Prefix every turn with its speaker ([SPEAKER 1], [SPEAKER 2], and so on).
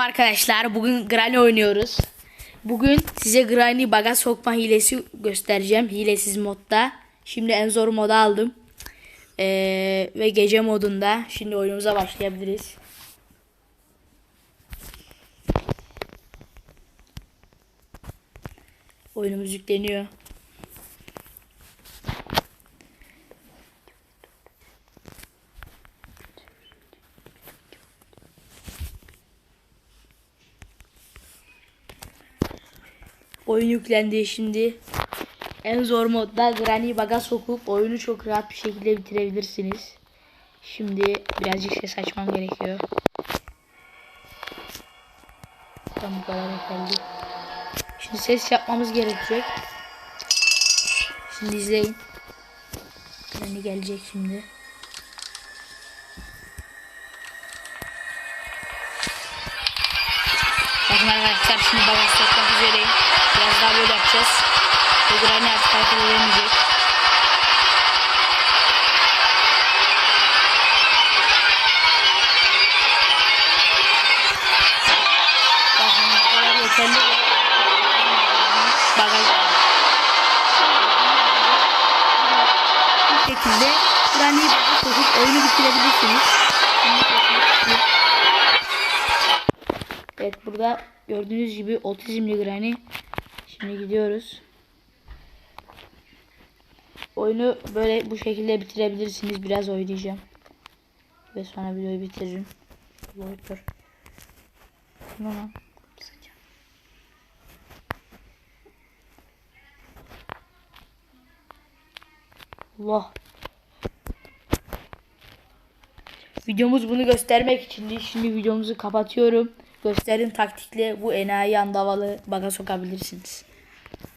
[SPEAKER 1] Arkadaşlar bugün Granny oynuyoruz. Bugün size Granny baga sokma hilesi göstereceğim. Hilesiz modda. Şimdi en zor moda aldım. Ee, ve gece modunda. Şimdi oyunumuza başlayabiliriz. Oyunumuz yükleniyor. Oyun yüklendi şimdi. En zor modda Granny Bag'a sokup oyunu çok rahat bir şekilde bitirebilirsiniz. Şimdi birazcık ses açmam gerekiyor. Tam bu kadar yeterli. Şimdi ses yapmamız gerekecek. Şimdi izleyin. Granny gelecek şimdi. Bakın arkadaşlar şimdi Bag'a sokmak üzereyim. Biraz daha böyle yapacağız. Ve Granny artık hareket edemeyecek. Bu. Bagaj Bu şekilde Granny'yi Bag'a sokup oyunu bitirebilirsiniz. Evet burada gördüğünüz gibi otizmli Granny. Şimdi gidiyoruz. Oyunu böyle bu şekilde bitirebilirsiniz. Biraz oynayacağım. Ve sonra videoyu bitiririm. Dur. Tamam. Allah. Videomuz bunu göstermek içindi. Şimdi videomuzu kapatıyorum. Gösterin taktikle bu enayi andavalı baga sokabilirsiniz.